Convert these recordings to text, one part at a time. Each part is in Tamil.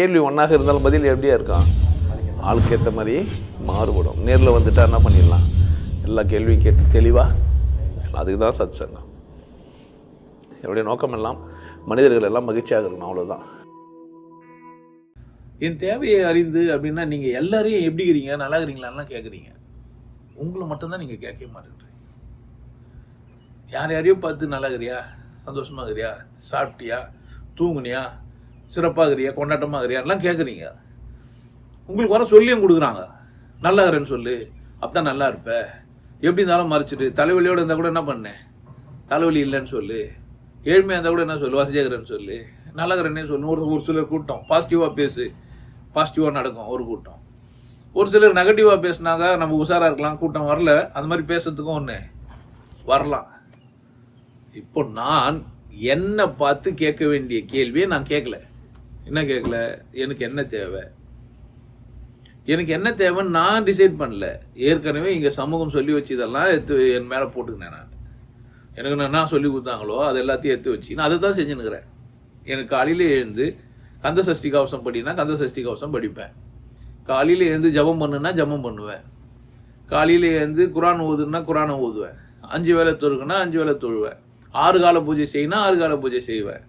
கேள்வி ஒன்றாக இருந்தாலும் பதில் எப்படியா இருக்கான் ஆளுக்கு ஏற்ற மாதிரி மாறுபடும். நேரில் வந்துட்டா என்ன பண்ணிடலாம்? எல்லா கேள்வியும் கேட்டு தெளிவாக அதுக்கு தான் சத் சங்கம் என்னுடைய நோக்கம் எல்லாம் மனிதர்கள் எல்லாம் மகிழ்ச்சியாக இருக்கணும் அவ்வளோதான் என் தேவையை அறிந்து அப்படின்னா நீங்கள் எல்லாரையும் எப்படி இருக்கிறீங்க நல்லா இருக்கிறீங்களான்லாம் கேட்குறீங்க உங்களை மட்டும்தான் நீங்கள் கேட்கவே மாட்டேங்கிறீங்க யார் யாரையும் பார்த்து நல்லா இருக்கிறியா? சந்தோஷமாக இருக்கிறியா? சாப்பிட்டியா? தூங்குனியா? சிறப்பாக இருக்கிறியா கொண்டாட்டமாக கேட்குறீங்க உங்களுக்கு வர சொல்லியும் கொடுக்குறாங்க. நல்லா இருக்கிறேன்னு சொல்லு அப்பதான் நல்லா இருப்ப. எப்படி இருந்தாலும் மறைச்சிட்டு தலைவலியோடு இருந்தால் கூட என்ன பண்ணேன் தலைவலி இல்லைன்னு சொல்லு. ஏழ்மையாக இருந்தால் கூட என்ன சொல்லு? வசதியாக இருக்கிறேன்னு சொல்லு. நல்லா இருக்கிறேன்னே சொல்லு. ஒரு ஒரு சிலர் கூட்டம். பாசிட்டிவாக பேசு. பாசிட்டிவாக நடக்கும் ஒரு கூட்டம். ஒரு சிலர் நெகட்டிவாக பேசுனாங்க நம்ம உஷாராக இருக்கலாம். கூட்டம் வரல. அந்த மாதிரி பேசுறதுக்கும் ஒன்று வரலாம். இப்போ நான் என்னை பார்த்து கேட்க வேண்டிய கேள்வியை நான் கேட்கல. என்ன கேட்கல எனக்கு என்ன தேவை? எனக்கு என்ன தேவைன்னு நான் டிசைட் பண்ணல. ஏற்கனவே இங்கே சமூகம் சொல்லி வச்சு இதெல்லாம் எடுத்து என் மேலே போட்டுக்கினேன் நான். எனக்கு நான் என்ன சொல்லி கொடுத்தாங்களோ அது எல்லாத்தையும் எடுத்து வச்சு நான் அதை தான் செஞ்சுன்னுக்கிறேன். எனக்கு காலையில் எழுந்து கந்த சஷ்டி கவசம் படினா கந்த சஷ்டி கவசம் படிப்பேன். காலையில் எழுந்து ஜெபம் பண்ணுனா ஜெபம் பண்ணுவேன். காலையில் எழுந்து குரான் ஓதுனா குரானை ஓதுவேன். அஞ்சு வேளை தொழுகுனா அஞ்சு வேளை தொழுவேன். ஆறு கால பூஜை செய்யினா ஆறு கால பூஜை செய்வேன்.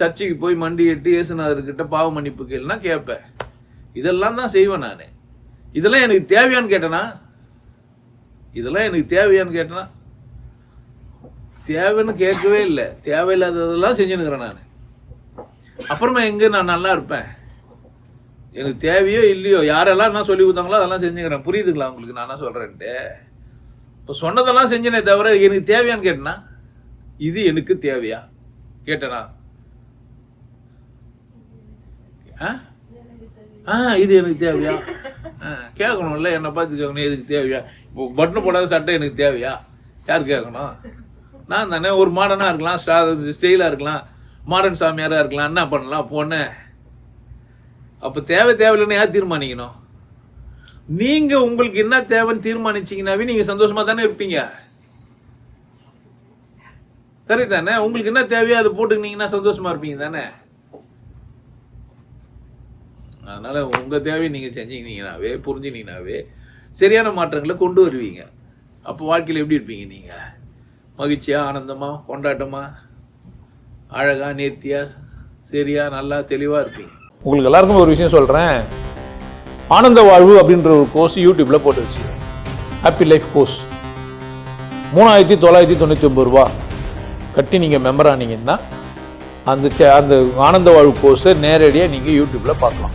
சர்ச்சுக்கு போய் மண்டி எட்டு இயேசுநாதர்கிட்ட பாவ மன்னிப்பு கேளுனா கேட்பேன். இதெல்லாம் தான் செய்வேன் நான். இதெல்லாம் எனக்கு தேவையான்னு கேட்டேனா? இதெல்லாம் எனக்கு தேவையான்னு கேட்டேனா? தேவைன்னு கேட்கவே இல்லை. தேவையில்லாததெல்லாம் செஞ்சுன்னுக்கிறேன் நான். அப்புறமா எங்கே நான் நல்லா இருப்பேன்? எனக்கு தேவையோ இல்லையோ யாரெல்லாம் என்ன சொல்லி கொடுத்தாங்களோ அதெல்லாம் செஞ்சுக்கிறேன். புரியுதுங்களா உங்களுக்கு நான் என்ன சொல்கிறேன்ட்டு இப்போ சொன்னதெல்லாம் செஞ்சனே தவிர எனக்கு தேவையான்னு கேட்டேனா? இது எனக்கு தேவையா? கேட்டனா? ஆ? ஆ இது எனக்கு தேவையா? ஆ, கேட்கணும்ல என்னை பார்த்து கேட்கணும் எதுக்கு தேவையா? இப்போ பட்டன் போடாத சட்டை எனக்கு தேவையா? யார் கேட்கணும்? நான் தானே ஒரு மாடர்னாக இருக்கலாம் ஸ்டைலாக இருக்கலாம் மாடர்ன் சாமியாராக இருக்கலாம் என்ன பண்ணலாம் போனேன் அப்போ தேவை தேவையில்லைன்னு யார் தீர்மானிக்கணும்? நீங்கள் உங்களுக்கு என்ன தேவைன்னு தீர்மானிச்சிங்கனாவே நீங்கள் சந்தோஷமாக தானே இருப்பீங்க. சரி தானே உங்களுக்கு என்ன தேவையோ அதை போட்டுக்கினீங்கன்னா சந்தோஷமாக இருப்பீங்க தானே? அதனால் உங்கள் தேவையை நீங்கள் செஞ்சீங்கன்னாவே புரிஞ்சுனீங்கனாவே சரியான மாற்றங்களை கொண்டு வருவீங்க. அப்போ வாழ்க்கையில் எப்படி இருப்பீங்க நீங்கள் மகிழ்ச்சியாக ஆனந்தமாக கொண்டாட்டமாக அழகாக நேர்த்தியாக சரியாக நல்லா தெளிவாக இருப்பீங்க. உங்களுக்கு எல்லாருக்கும் ஒரு விஷயம் சொல்கிறேன் ஆனந்த வாழ்வு அப்படின்ற ஒரு கோர்ஸ் யூடியூப்பில் போட்டு வச்சு ஹாப்பி லைஃப் கோர்ஸ் மூணாயிரத்தி தொள்ளாயிரத்தி தொண்ணூற்றி ஒம்பது ரூபா கட்டி நீங்கள் மெம்பர் ஆனீங்கன்னா அந்த சே- அந்த ஆனந்த வாழ்வு கோர்ஸை நேரடியாக நீங்கள் யூடியூப்பில் பார்க்கலாம்.